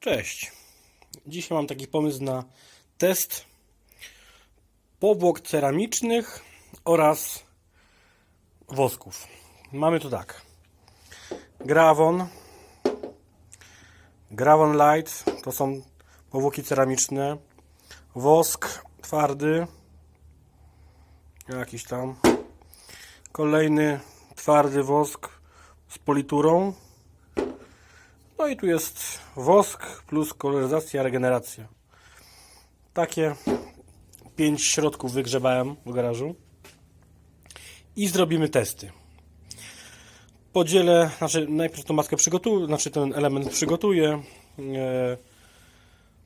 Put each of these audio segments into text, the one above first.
Cześć. Dzisiaj mam taki pomysł na test powłok ceramicznych oraz wosków. Mamy tu tak. Grawon. Grawon Light to są powłoki ceramiczne. Wosk twardy. Jakiś tam. Kolejny twardy wosk z politurą. No i tu jest wosk plus koloryzacja, regeneracja. Takie pięć środków wygrzebałem w garażu. I zrobimy testy. Podzielę, znaczy najpierw tą maskę przygotuję, znaczy ten element przygotuję. E,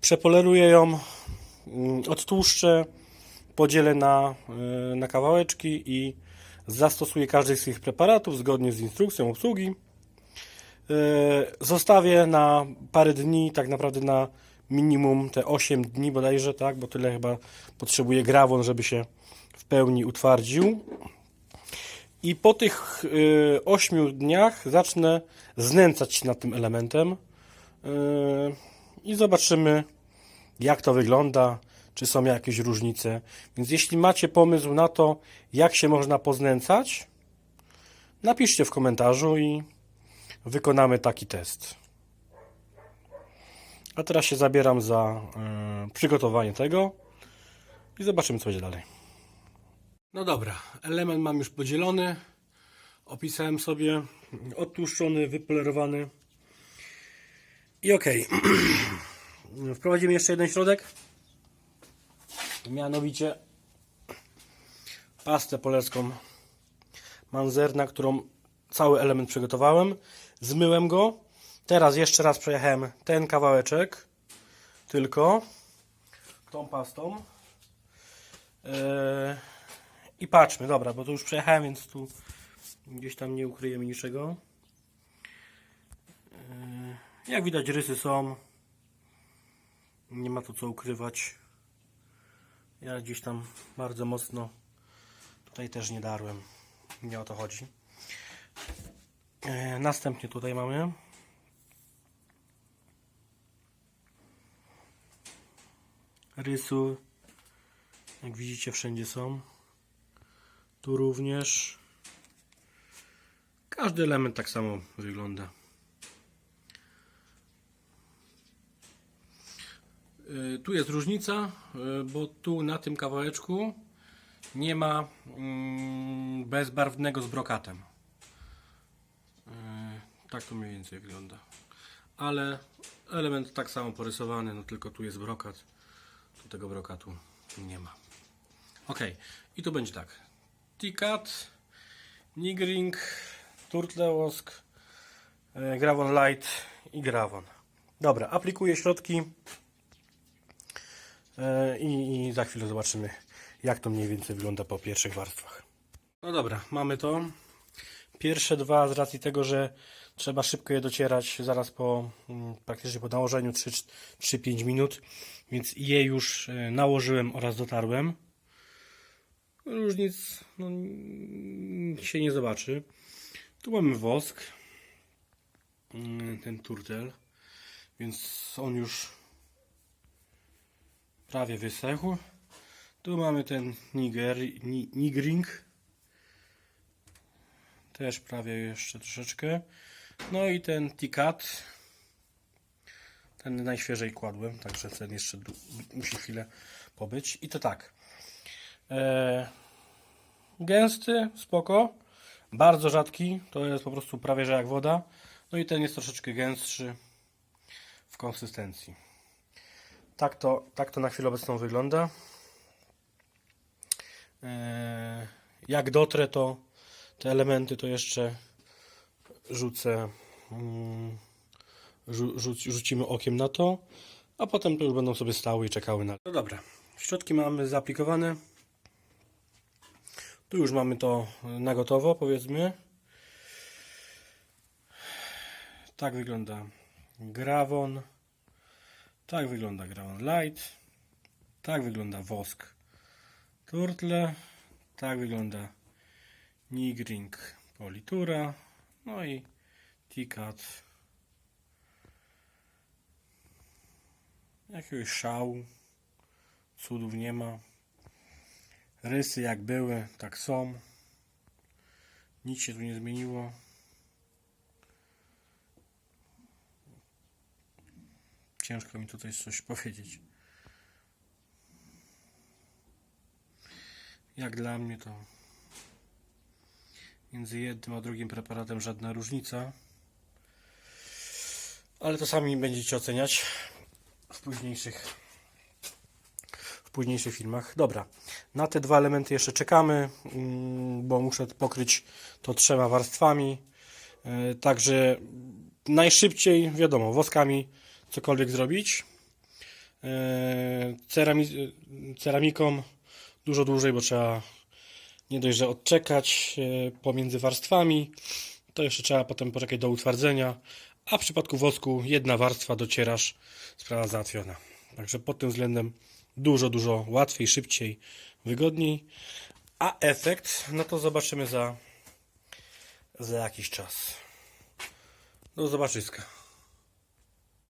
przepoleruję ją, mm, odtłuszczę, podzielę na, e, na kawałeczki i zastosuję każdy z tych preparatów zgodnie z instrukcją obsługi. E, Zostawię na parę dni, tak naprawdę na minimum te 8 dni bodajże, tak, bo tyle chyba potrzebuje grawon, żeby się w pełni utwardził. I po tych y, 8 dniach zacznę znęcać się nad tym elementem y, i zobaczymy, jak to wygląda, czy są jakieś różnice. Więc jeśli macie pomysł na to, jak się można poznęcać, napiszcie w komentarzu i wykonamy taki test. A teraz się zabieram za y, przygotowanie tego i zobaczymy, co będzie dalej. No dobra, element mam już podzielony. Opisałem sobie odtłuszczony, wypolerowany. I ok. Wprowadzimy jeszcze jeden środek. Mianowicie pastę polerską Manzerna, którą cały element przygotowałem. Zmyłem go. Teraz jeszcze raz przejechałem ten kawałeczek. Tylko tą pastą. Yy, I patrzmy, dobra, bo to już przejechałem, więc tu gdzieś tam nie ukryjemy niczego. Yy, jak widać rysy są. Nie ma tu co ukrywać. Ja gdzieś tam bardzo mocno tutaj też nie darłem. Nie o to chodzi. E, Następnie tutaj mamy rysu. Jak widzicie wszędzie są. Tu również. Każdy element tak samo wygląda. E, Tu jest różnica, e, bo tu na tym kawałeczku nie ma mm, bezbarwnego z brokatem. Tak to mniej więcej wygląda. Ale element tak samo porysowany, no tylko tu jest brokat. Tu tego brokatu nie ma. Ok, i tu będzie tak. Tikat, Nigring, Turtlewosk, e, Gravon Light i Gravon. Dobra, aplikuję środki e, i, i za chwilę zobaczymy, jak to mniej więcej wygląda po pierwszych warstwach. No dobra, mamy to. Pierwsze dwa, z racji tego, że trzeba szybko je docierać zaraz po mm, praktycznie po nałożeniu 3-5 minut, więc je już e, nałożyłem oraz dotarłem. Różnic no, n- się nie zobaczy. Tu mamy wosk, mm, ten turtel, więc on już prawie wysechł. Tu mamy ten niger, ni, nigring, też prawie jeszcze troszeczkę. No i ten tikat. Ten najświeżej kładłem, także ten jeszcze musi chwilę pobyć. I to tak. E, gęsty, spoko. Bardzo rzadki, to jest po prostu prawie że jak woda. No i ten jest troszeczkę gęstszy w konsystencji. Tak to, tak to na chwilę obecną wygląda. E, jak dotrę, to te elementy to jeszcze rzucę. mm, Rzu, rzuc, rzucimy okiem na to, a potem to już będą sobie stały i czekały na. No dobra, środki mamy zaaplikowane. Tu już mamy to na gotowo, powiedzmy. Tak wygląda grawon. Tak wygląda grawon light. Tak wygląda wosk turtle. Tak wygląda Nigring Politura, no i Tikat Jakiegoś szału. Cudów nie ma. Rysy jak były, tak są. Nic się tu nie zmieniło. Ciężko mi tutaj coś powiedzieć. Jak dla mnie to między jednym a drugim preparatem żadna różnica. Ale to sami będziecie oceniać w późniejszych w późniejszych filmach. Dobra, na te dwa elementy jeszcze czekamy, mm, bo muszę pokryć to trzema warstwami. E, Także najszybciej, wiadomo, woskami cokolwiek zrobić. E, Cerami ceramiką dużo dłużej, bo trzeba nie dość, że odczekać e, pomiędzy warstwami, to jeszcze trzeba potem poczekać do utwardzenia, a w przypadku wosku jedna warstwa docierasz, sprawa załatwiona. Także pod tym względem dużo, dużo łatwiej, szybciej, wygodniej, a efekt, no to zobaczymy za, za jakiś czas. Do zobaczyska.